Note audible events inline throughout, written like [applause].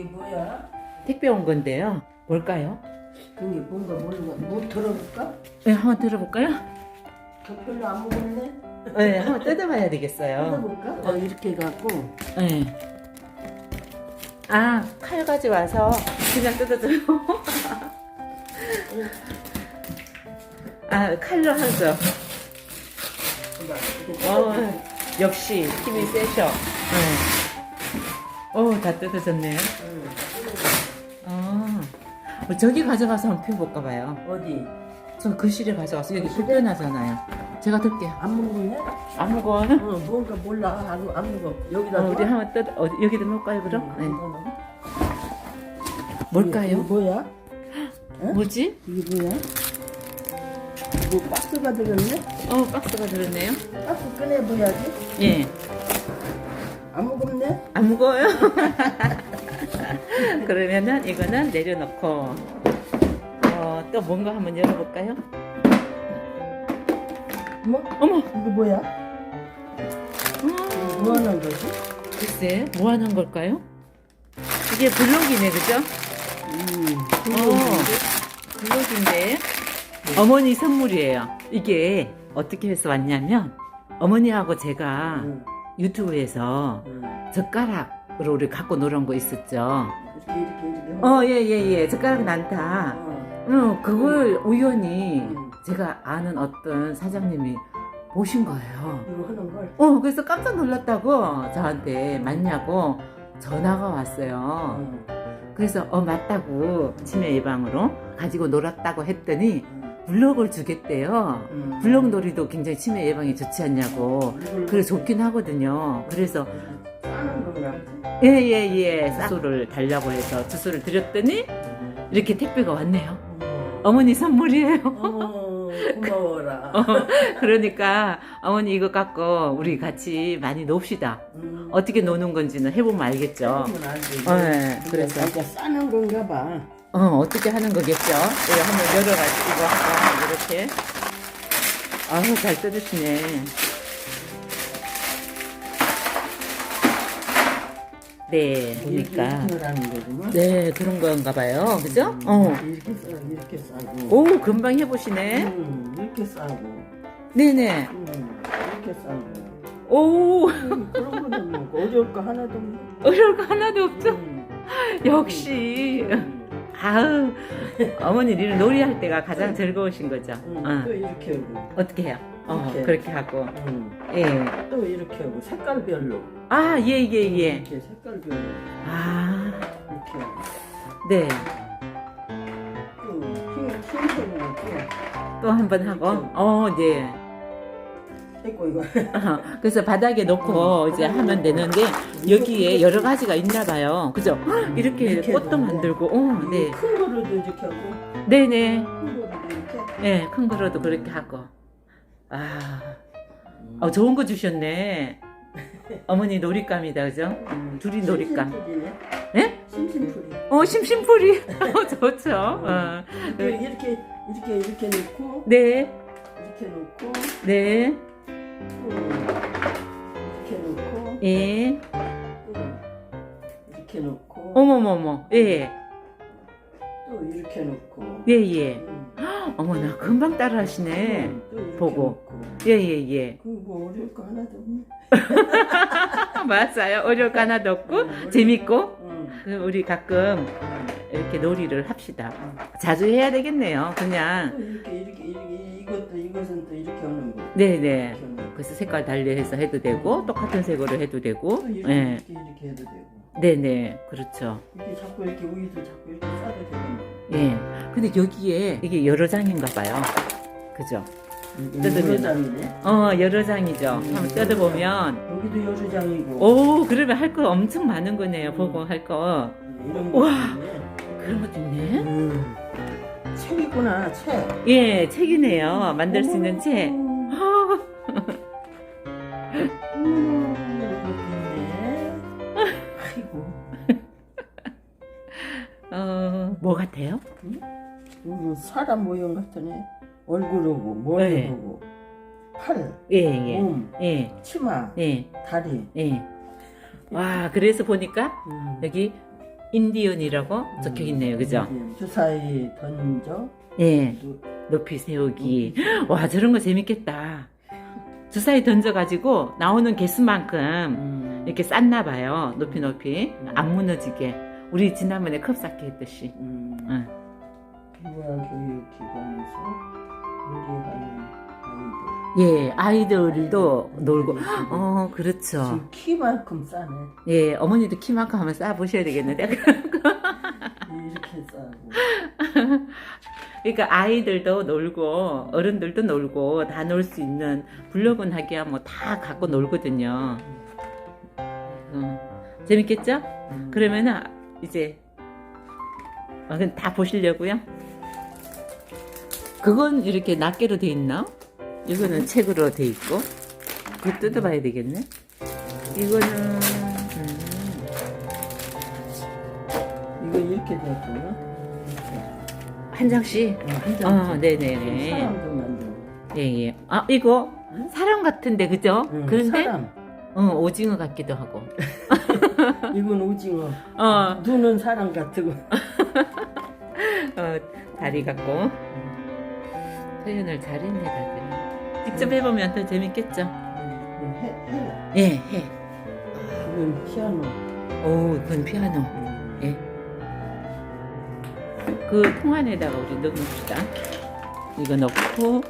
이게 뭐야? 택배 온 건데요. 뭘까요? 그게 뭔가 모르는 거. 뭐 들어볼까? 네, 한번 들어볼까요? 저 별로 안 먹었네. 네, 한번 뜯어봐야 되겠어요. 뜯어볼까? 어, 이렇게 해갖고 네. 아, 칼 가져와서 그냥 뜯어줘요. [laughs] 아, 칼로 하죠. 봐봐. 이렇게 어. 역시 힘이 세셔. 네. 오, 다 뜯어졌네요. 응. 아, 어, 저기 가져가서 한번 펴볼까 봐요. 어디? 저 거실에 가져가서 여기 불편하잖아요. 제가 들게요. 안 먹었네? 아무거나. 어, 뭔가 몰라. 안, 안 먹어. 여기다 어, 놔? 우리 한번 뜯어, 어디, 여기다 놓을까요, 그럼? 응, 네. 이게 뭘까요? 뭐야? 응? 뭐지? 이게 뭐야? 뭐 박스가 들었네? 어, 박스가 들었네요. 박스 꺼내봐야지. 예. 안 먹었네? 안 무거워요? [laughs] 그러면은 이거는 내려놓고, 어, 또 뭔가 한번 열어볼까요? 뭐? 어머! 이거 뭐야? 음, 뭐 하는 거지? 글쎄, 뭐 하는 걸까요? 이게 블록이네, 그죠? 음, 어, 블록인데, 어머니 선물이에요. 이게 어떻게 해서 왔냐면, 어머니하고 제가 응, 유튜브에서 응. 젓가락으로 우리 갖고 놀은 거 있었죠. 이렇게 이렇게 이렇게. 어, 예, 예, 예. 젓가락 난다. 어. 응, 그걸 우연히 음. 제가 아는 어떤 사장님이 보신 거예요. 이거 하는 걸. 어, 그래서 깜짝 놀랐다고 저한테 맞냐고 전화가 왔어요. 응, 그래서 어, 맞다고 치매 예방으로 가지고 놀았다고 했더니 응, 블럭을 주겠대요. 응. 블럭 놀이도 굉장히 치매 예방에 좋지 않냐고. 이걸 그래 좋긴 하거든요. 그래서 싸는 건가? 예예예 쌀소를 달라고 해서 주소를 드렸더니 이렇게 택배가 왔네요. 어머니 선물이에요. 어머, 고마워라. [laughs] 그러니까 어머니 이거 갖고 우리 같이 많이 놉시다. 음. 어떻게 노는 건지는 해보면 알겠죠. 해보면 안 되지. 어, 네, 그래서. 그러니까 싸는 건가 봐. 어 어떻게 하는 거겠죠. 이거 한번 열어가지고 한번 이렇게. 아우 잘 뜯으시네. 네 거구만. 네 그런 건가 봐요. 그죠? 어. 이렇게 싸, 이렇게 싸고. 오 금방 해보시네. 음, 이렇게 싸고. 네네. 음, 이렇게 싸고. 오 음, 그런 거는 뭐 어려울 거 하나도 없네. 어려울 거 하나도 없죠. 음. 역시 음, 아우 어머니 를 놀이할 때가 가장 즐거우신 거죠. 음, 어. 또 이렇게 하고. 어떻게 해요? 어, 이렇게. 그렇게 하고. 음, 예. 또 이렇게 하고 지별로 아, 예, 예, 예. 이렇게 색깔별로 아, 이렇게 하고. 네. 또 흰, 흰색으로 또 또 한 번 하고. 어, 네. 했고 이거 어, 그래서 바닥에 놓고 음, 이제 하면. 되는데 여기에 여러 가지가 있나 봐요. 그죠? 이렇게 이렇게 꽃도 만들고. 어, 네. 큰 거로도 이렇게 하고 네 네. 큰 거로도 이렇게 네, 큰 거로도 그렇게 하고. 아, 어, 좋은 거 주셨네. 어머니 놀잇감이다, 그죠? 음, 둘이 놀잇감. 심심풀이네. 네? 심심풀이 어, 심심풀이. [laughs] 어, 좋죠. 어. 이렇게 이렇게 이렇게 놓고 네, 이렇게 놓고 네, 또 이렇게 놓고 예. 또 이렇게 놓고 어머머머, 예, 또 이렇게 놓고 예, 예. 음, 어머나, 금방 따라 하시네. 음, 또 이렇게 보고. 놓고 예, 예, 예. 그뭐 어려울 거 하나도 없네. [laughs] 맞아요. 어려울 거 하나도 없고, 음, 재밌고, 음, 그 우리 가끔 음. 이렇게 놀이를 합시다. 자주 해야 되겠네요. 그냥. 또 이렇게 이렇게 이렇게 이것도 이것은 또 이렇게 하는 거. 네네. 이렇게 하는 거. 그래서 색깔 달리해서 해도 되고, 똑같은 색으로 해도 되고, 또 이렇게, 예. 이렇게 이렇게 해도 되고. 네네. 그렇죠. 이렇게 자꾸 이렇게 우유도 자꾸 이렇게 싸도 되는 예. 근데 여기에 이게 여러 장인가 봐요. 그죠? 여러 장이네. 어, 여러 장이죠. 음, 한번 뜯어보면, 여기도 여러 장이고. 오, 그러면 할 거 엄청 많은 거네요. 보고 할 거. 이런 우와. 거. 있네. 그런 것도 있네. 음. 책이구나 책. 예, 책이네요. 만들 수 있는 책. 아이고. [laughs] 어, 뭐 같아요? 음, 사람 모형 같으네. 얼굴하고 머리하고 네. 팔, 예, 예. 몸, 예, 치마, 예, 다리. 예. 와, 그래서 보니까 음. 여기 인디언이라고 적혀 있네요. 그죠? 예, 주사위 던져. 예. 또 높이 세우기. [gasps] 와, 저런 거 재밌겠다. 주사위 던져가지고 나오는 개수만큼 음, 이렇게 쌌나 봐요. 높이 높이. 안 무너지게. 우리 지난번에 컵 쌓기 했듯이. 음, 응. 기관에서 아이들. 예, 아이들도 놀고. 어. 어, 그렇죠. 지금 키만큼 싸네. 예, 어머니도 키만큼 한번 쌓아보셔야 되겠는데. [laughs] 이렇게 싸고. [laughs] 그러니까 아이들도 놀고, 어른들도 놀고, 다 놀 수 있는 블록은 하기야 뭐 다 갖고 놀거든요. 어, 재밌겠죠? 음, 그러면은 아, 이제 어, 다 보시려고요? 그건 이렇게 낱개로 돼 있나? 이거는 책으로 돼 있고 이거 뜯어봐야 되겠네. 이거는 음, 이거 이렇게 되었고요. 한 장씩. 한 어, 장. 네네네. 사람도 만들고. 예 예. 아 이거 응? 사람 같은데 그죠? 응, 그런데 사람. 어, 오징어 같기도 하고. [laughs] 이건 오징어. 어, 눈은 사람 같고. [laughs] 어 다리 같고. 표현을 잘했네 다들. 직접 해보면 더 재밌겠죠? 해, 해. 예 해. 이건 피아노. 오, 그건 피아노. 음. 예. 그 통 안에다가 우리 넣읍시다. 이거 넣고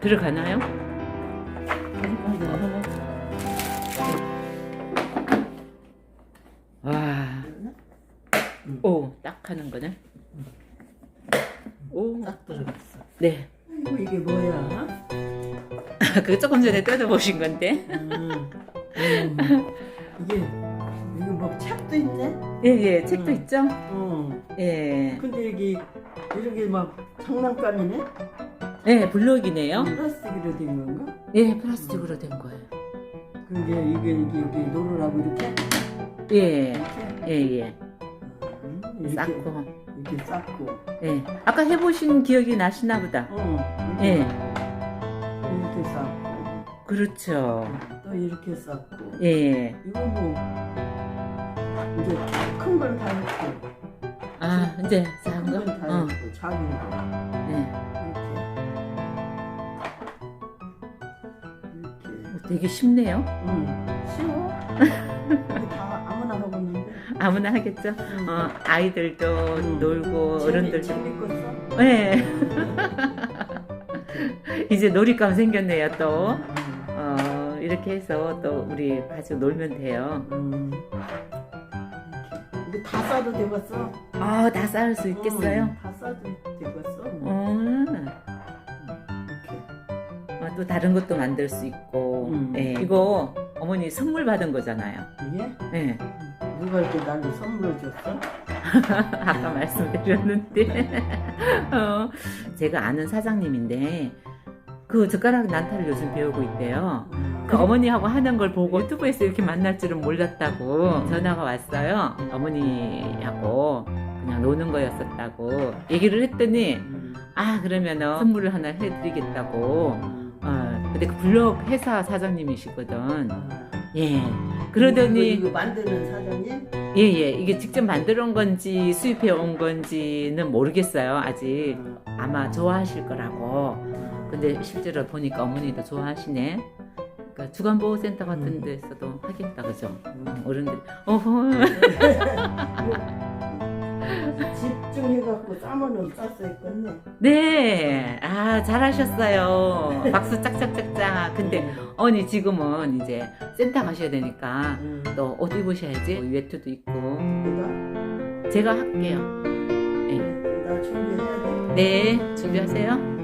들어가나요? 와, 오, 딱 하는 거네. 오, 딱 들어갔어. 네. 이거 이게 뭐야? 그거 조금 전에 뜯어보신 건데. 음. 음. 이게 뭐 책도 있네? 예, 예, 책도 음. 있죠? 어. 예. 근데 여기 이렇게 막 장난감이네? 예, 블록이네요. 플라스틱으로 된 건가? 예, 플라스틱으로 된 거예요. 그게 이게 이게 이게 노르라고 이렇게 예, 예, 예. 음, 이렇게 쌓고. 이렇게 쌓고 예. 아까 해보신 기억이 나시나 보다. 어 예. 이렇게 쌓고 그렇죠. 또 이렇게 쌓고 예. 이거 뭐 이제 큰 건다 했고 아, 이제 작은 큰건 거? 다 어. 했고 작은 거 네. 이렇게 이렇게 어, 되게 쉽네요. 응 쉬워 이거 다 아무나 하겠는데 아무나 하겠죠? 응. 어, 아이들도 음. 놀고 어른들도. 재밌겠어? 네. 이제 놀잇감 생겼네요, 또. 응, 어, 이렇게 해서 또 우리 가지고 놀면 돼요. 응. 다 싸도 되겠어? 아, 다 쌓을 수 있겠어요? 응, 다 싸도 되겠어? 음. 이렇게. 아, 또 다른 것도 만들 수 있고. 음. 예. 이거 어머니 선물 받은 거잖아요. 이게? 예. 누가 이렇게 나한테 선물을 줬어? [laughs] 아까 말씀드렸는데 [laughs] 어, 제가 아는 사장님인데 그 젓가락 난타를 요즘 배우고 있대요. 그 어머니하고 하는 걸 보고 유튜브에서 이렇게 만날 줄은 몰랐다고 전화가 왔어요. 어머니하고 그냥 노는 거였었다고 얘기를 했더니 음. 아 그러면은 선물을 하나 해드리겠다고. 음. 어, 근데 그 블록 회사 사장님이시거든. 아. 예. 그러더니 이거, 이거 만드는 사장님? 예 예 이게 직접 만들어 온 건지 수입해 온 건지는 모르겠어요 아직 아마 좋아하실 거라고 근데 실제로 보니까 어머니도 좋아하시네 그러니까 주간보호센터 같은 음. 데서도 하겠다. 그죠. 음. 어른들. 어허. 집중해갖고 싸면은 쌌어 있겠네. 네 아 잘하셨어요. 박수 짝짝짝짝. 근데 언니 지금은 이제 센터 가셔야 되니까 음. 또 옷 입으셔야지? 뭐 외투도 있고. 내가 제가 할게요. 나 준비해야 돼. 네. 준비하세요